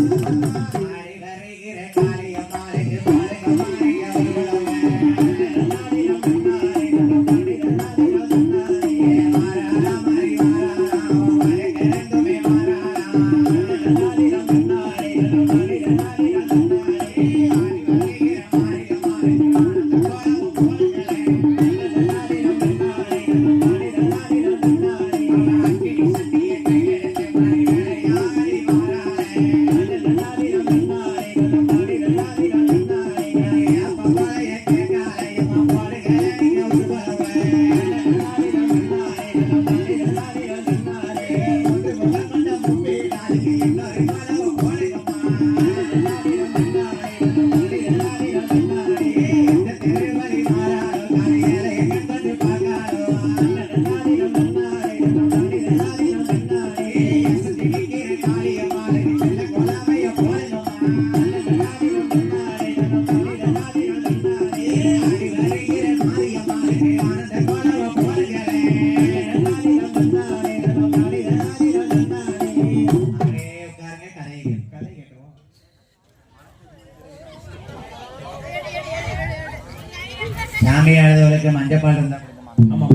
Thank you. சாமி அழுதவளுக்கு மஞ்சப்பால் இருந்தா கொடுக்குமா? ஆமா.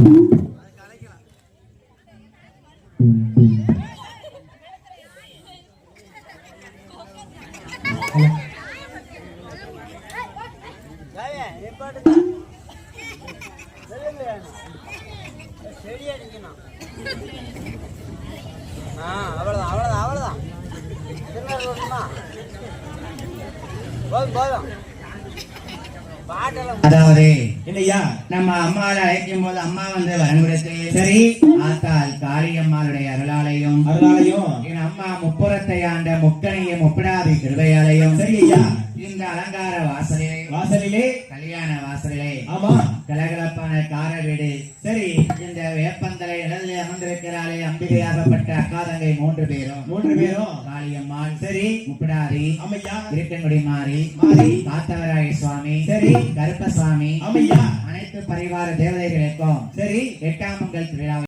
ஆ அவ்வளோதான் அவ்வளோதான் போதும் போதும். அதாவது என்னய்யா நம்ம அம்மாவை அழைக்கும் போது அம்மா வந்து கொடுத்து சரி. ஆத்தாள் காளியம்மாளுடைய அருளாலையும் அதனாலயும் என் அம்மா முப்புறத்தை ஆண்ட முக்கணிய முப்பிடாதி கிருபையாலையும். சரி ஐயா. இந்த அலங்கார வாசலிலே வாசலிலே? கல்யாண வாசலிலே. ஆமா. கலகலப்பான கார வீடு. சரி. இந்த வேப்பந்தலை நிழலில் அமர்ந்திருக்கிறாளே அம்பிகையாகப்பட்ட அக்காதங்கை மூன்று பேரும். மூன்று பேரும். காளியம்மாள் சரி. முப்பிடாதி ஆமையா இருக்கன்குடி மாறி மாறி. காத்தவராய சுவாமி சரி. கருப்பசாமி ஆமையா அனைத்து பரிவார தேவதைகளுக்கும் சரி. எட்டாம் மங்கல் திருவிழா